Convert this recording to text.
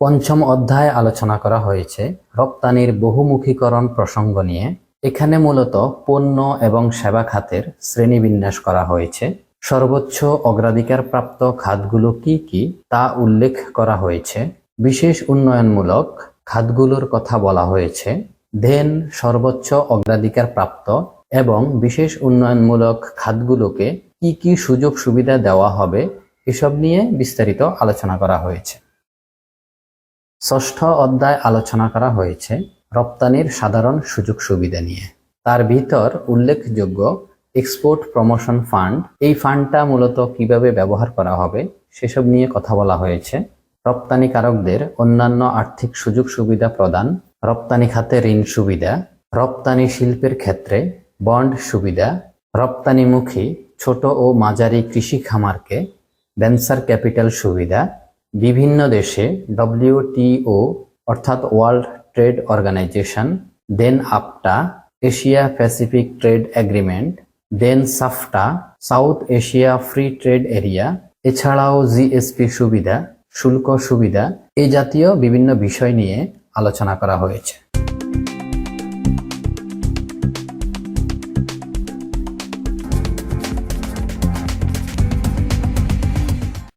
পঞ্চম অধ্যায়ে আলোচনা করা হয়েছে রপ্তানির বহুমুখীকরণ প্রসঙ্গ নিয়ে। এখানে মূলত পণ্য এবং সেবা খাতের শ্রেণীবিন্যাস করা হয়েছে। সর্বোচ্চ অগ্রাধিকারপ্রাপ্ত খাতগুলো কি কি তা উল্লেখ করা হয়েছে। বিশেষ উন্নয়নমূলক খাতগুলোর কথা বলা হয়েছে। দেন সর্বোচ্চ অগ্রাধিকারপ্রাপ্ত এবং বিশেষ উন্নয়নমূলক খাতগুলোকে কি কি সুযোগ সুবিধা দেওয়া হবে, এসব নিয়ে বিস্তারিত আলোচনা করা হয়েছে। ষষ্ঠ অধ্যায় আলোচনা করা হয়েছে রপ্তানির সাধারণ সুযোগ সুবিধা নিয়ে। তার ভিতর উল্লেখযোগ্য এক্সপোর্ট প্রমোশন ফান্ড এই ফান্ডটা মূলত কীভাবে ব্যবহার করা হবে সেসব নিয়ে কথা বলা হয়েছে। রপ্তানিকারকদের অন্যান্য আর্থিক সুযোগ সুবিধা প্রদান, রপ্তানি খাতে ঋণ সুবিধা, রপ্তানি শিল্পের ক্ষেত্রে বন্ড সুবিধা, রপ্তানিমুখী ছোট ও মাঝারি কৃষি খামারকে ভেঞ্চার ক্যাপিটাল সুবিধা বিভিন্ন দেশে ডব্লিউটিও অর্থাৎ world trade organisation then APTA Asia Pacific trade agreement then SAFTA South Asia free trade area এছাড়াও জিএসপি সুবিধা, শুল্ক সুবিধা, এ জাতীয় বিভিন্ন বিষয় নিয়ে আলোচনা করা হয়েছে।